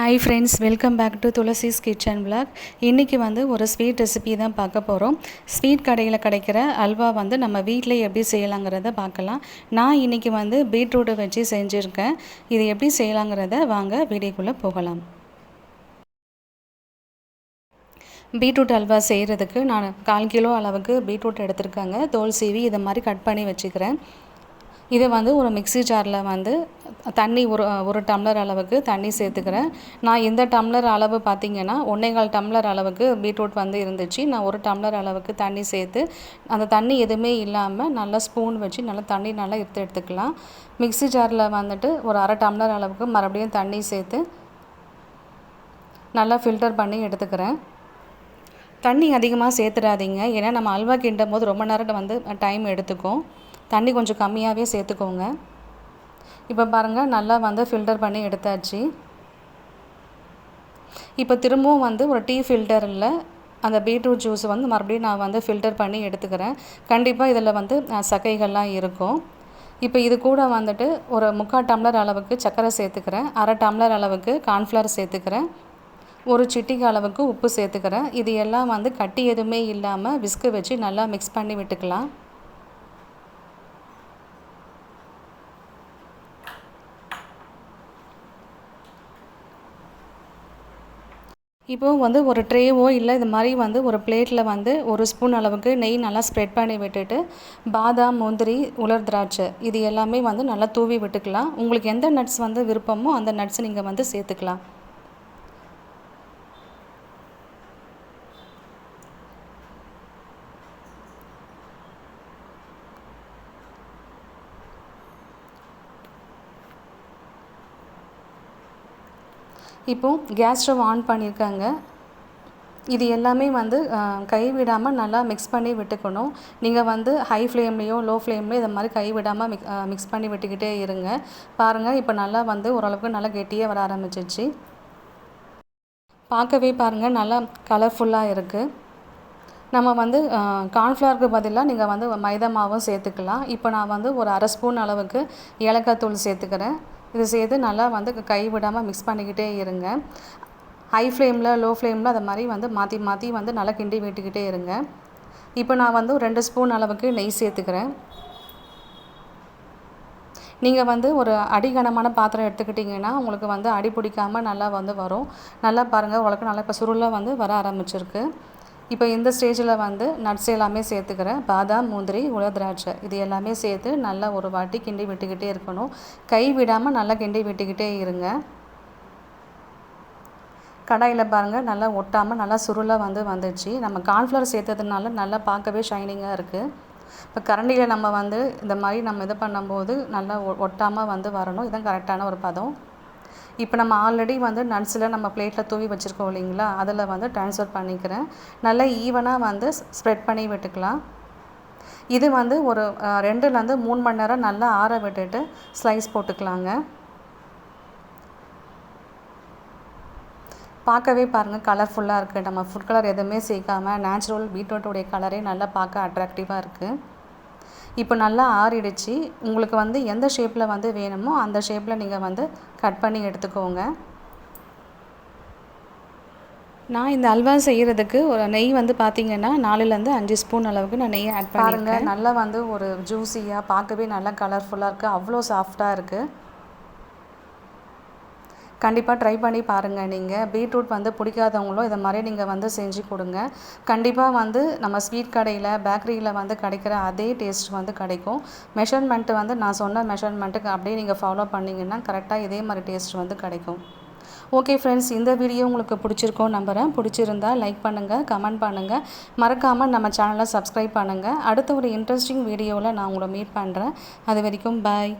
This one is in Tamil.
Hi friends welcome back to Thulasi's kitchen blog இன்றைக்கி வந்து ஒரு ஸ்வீட் ரெசிபி தான் பார்க்க போகிறோம் ஸ்வீட் கடையில் கிடைக்கிற அல்வா வந்து நம்ம வீட்டில் எப்படி செய்யலாங்கிறத பார்க்கலாம். நான் இன்றைக்கி வந்து பீட்ரூட்டை வச்சு செஞ்சுருக்கேன். இது எப்படி செய்யலாங்கிறத வாங்க வீடியோக்குள்ளே போகலாம். பீட்ரூட் அல்வா செய்கிறதுக்கு நான் கால் கிலோ அளவுக்கு பீட்ரூட் எடுத்திருக்கேங்க. தோல் சீவி இதை மாதிரி கட் பண்ணி வச்சுக்கிறேன். இதை வந்து ஒரு மிக்சி ஜாரில் வந்து தண்ணி ஒரு ஒரு டம்ளர் அளவுக்கு தண்ணி சேர்த்துக்கிறேன். நான் இந்த டம்ளர் அளவு பார்த்திங்கன்னா ஒன்றேகால் டம்ளர் அளவுக்கு பீட்ரூட் வந்து இருந்துச்சு. நான் ஒரு டம்ளர் அளவுக்கு தண்ணி சேர்த்து அந்த தண்ணி எதுவுமே இல்லாமல் நல்லா ஸ்பூன் வச்சு நல்லா தண்ணி நல்லா எடுத்து எடுத்துக்கலாம். மிக்சி ஜாரில் வந்துட்டு ஒரு அரை டம்ளர் அளவுக்கு மறுபடியும் தண்ணி சேர்த்து நல்லா ஃபில்டர் பண்ணி எடுத்துக்கிறேன். தண்ணி அதிகமாக சேர்த்துடாதீங்க. ஏன்னா நம்ம அல்வா கிண்டும் போது ரொம்ப நேரம் வந்து டைம் எடுத்துக்கும். தண்ணி கொஞ்சம் கம்மியாகவே சேர்த்துக்கோங்க. இப்போ பாருங்கள் நல்லா வந்து ஃபில்டர் பண்ணி எடுத்தாச்சு. இப்போ திரும்பவும் வந்து ஒரு டீ ஃபில்டரில் அந்த பீட்ரூட் ஜூஸ் வந்து மறுபடியும் நான் வந்து ஃபில்டர் பண்ணி எடுத்துக்கிறேன். கண்டிப்பாக இதில் வந்து சக்கைகள்லாம் இருக்கும். இப்போ இது கூட வந்துட்டு ஒரு முக்கால் டம்ளர் அளவுக்கு சர்க்கரை சேர்த்துக்கிறேன். அரை டம்ளர் அளவுக்கு கார்ன்ஃப்ளவர் சேர்த்துக்கிறேன். ஒரு சிட்டிக்கு அளவுக்கு உப்பு சேர்த்துக்கிறேன். இது எல்லாம் வந்து கட்டி எதுவுமே இல்லாமல் விஸ்கு வச்சு நல்லா மிக்ஸ் பண்ணி விட்டுக்கலாம். இப்போது வந்து ஒரு ட்ரேவோ இல்லை இது மாதிரி வந்து ஒரு பிளேட்டில் வந்து ஒரு ஸ்பூன் அளவுக்கு நெய் நல்லா ஸ்ப்ரெட் பண்ணி விட்டுட்டு பாதாம் முந்திரி உலர் திராட்சை இது எல்லாமே வந்து நல்லா தூவி விட்டுக்கலாம். உங்களுக்கு எந்த நட்ஸ் வந்து விருப்பமோ அந்த நட்ஸ் நீங்கள் வந்து சேர்த்துக்கலாம். இப்போது கேஸ் ஸ்டவ் ஆன் பண்ணியிருக்காங்க. இது எல்லாமே வந்து கைவிடாமல் நல்லா மிக்ஸ் பண்ணி விட்டுக்கணும். நீங்கள் வந்து ஹை ஃப்ளேம்லேயோ லோ ஃப்ளேம்லேயோ இதை மாதிரி கைவிடாமல் மிக் மிக்ஸ் பண்ணி விட்டுக்கிட்டே இருங்க. பாருங்கள் இப்போ நல்லா வந்து ஓரளவுக்கு நல்லா கெட்டியாக வர ஆரம்பிச்சிச்சு பார்க்கவே பாருங்கள் நல்லா கலர்ஃபுல்லாக இருக்குது நம்ம வந்து கார்ன்ஃப்ளவருக்கு பதிலாக நீங்கள் வந்து மைதா மாவும் சேர்த்துக்கலாம். இப்போ நான் வந்து ஒரு அரை ஸ்பூன் அளவுக்கு ஏலக்காய் தூள் சேர்த்துக்கிறேன். இது சேர்த்து நல்லா வந்து கை விடாமல் மிக்ஸ் பண்ணிக்கிட்டே இருங்க. ஹை ஃப்ளேமில் லோ ஃப்ளேமில் அதை மாதிரி வந்து மாற்றி மாற்றி வந்து நல்லா கிண்டி விட்டுக்கிட்டே இருங்க. இப்போ நான் வந்து ரெண்டு ஸ்பூன் அளவுக்கு நெய் சேர்த்துக்கிறேன். நீங்கள் வந்து ஒரு அடிகனமான பாத்திரம் எடுத்துக்கிட்டிங்கன்னா உங்களுக்கு வந்து அடி பிடிக்காமல் நல்லா வந்து வரும். நல்லா பாருங்கள் உங்களுக்கு நல்லா இப்போ சுருளாக வந்து வர ஆரம்பிச்சிருக்கு. இப்போ இந்த ஸ்டேஜில் வந்து நட்ஸ் எல்லாமே சேர்த்துக்கிறேன். பாதாம் முந்திரி உலர் திராட்சை. இது எல்லாமே சேர்த்து நல்லா ஒரு வாட்டி கிண்டி விட்டுக்கிட்டே இருக்கணும். கை விடாமல் நல்லா கிண்டி விட்டுக்கிட்டே இருங்க. கடாயில் பாருங்கள் நல்லா ஒட்டாமல் நல்லா சுருளாக வந்து வந்துடுச்சு. நம்ம கார்ன்ஃப்ளவர் சேர்த்ததுனால நல்லா பார்க்கவே ஷைனிங்காக இருக்குது இப்போ கரண்டியில் நம்ம வந்து இந்த மாதிரி நம்ம இது பண்ணும்போது நல்லா ஒட்டாமல் வந்து வரணும். இதுதான் கரெக்டான ஒரு பதம். இப்போ நம்ம ஆல்ரெடி வந்து நட்ஸில் நம்ம பிளேட்டில் தூவி வச்சுருக்கோம் இல்லைங்களா? அதில் வந்து ட்ரான்ஸ்ஃபர் பண்ணிக்கிறேன். நல்லா ஈவனாக வந்து ஸ்ப்ரெட் பண்ணி விட்டுக்கலாம். இது வந்து ஒரு ரெண்டுலேருந்து மூணு மணி நேரம் நல்லா ஆற விட்டுட்டு ஸ்லைஸ் போட்டுக்கலாங்க. பார்க்கவே பாருங்கள் கலர்ஃபுல்லாக இருக்குது நம்ம ஃபுட் கலர் எதுவுமே சேர்க்காமல் நேச்சுரல் பீட்ரூட்டுடைய கலரே நல்லா பார்க்க அட்ராக்டிவாக இருக்குது இப்போ நல்லா ஆறிடுச்சு. உங்களுக்கு வந்து எந்த ஷேப்பில் வந்து வேணுமோ அந்த ஷேப்பில் நீங்கள் வந்து கட் பண்ணி எடுத்துக்கோங்க. நான் இந்த அல்வா செய்கிறதுக்கு ஒரு நெய் வந்து பார்த்திங்கன்னா நாலுலேருந்து அஞ்சு ஸ்பூன் அளவுக்கு நான் நெய் ஆட் பாருங்கள் நல்லா வந்து ஒரு ஜூஸியாக பார்க்கவே நல்லா கலர்ஃபுல்லாக இருக்குது அவ்வளோ சாஃப்டாக இருக்குது கண்டிப்பாக ட்ரை பண்ணி பாருங்கள் நீங்கள் பீட்ரூட் வந்து பிடிக்காதவங்களும் இதை மாதிரி நீங்கள் வந்து செஞ்சு கொடுங்க. கண்டிப்பாக வந்து நம்ம ஸ்வீட் கடையில் பேக்கரியில் வந்து கிடைக்கிற அதே டேஸ்ட் வந்து கிடைக்கும். மெஷர்மெண்ட்டு வந்து நான் சொன்ன மெஷர்மெண்ட்டுக்கு அப்படியே நீங்கள் ஃபாலோ பண்ணிங்கன்னா கரெக்டாக இதே மாதிரி டேஸ்ட் வந்து கிடைக்கும். ஓகே ஃப்ரெண்ட்ஸ் இந்த வீடியோ உங்களுக்கு பிடிச்சிருக்கோம் நம்புகிறேன் பிடிச்சிருந்தா லைக் பண்ணுங்கள் கமெண்ட் பண்ணுங்கள் மறக்காமல் நம்ம சேனலை சப்ஸ்கிரைப் பண்ணுங்கள் அடுத்த ஒரு இன்ட்ரெஸ்டிங் வீடியோவில் நான் உங்களை மீட் பண்ணுறேன் அது வரைக்கும் பாய்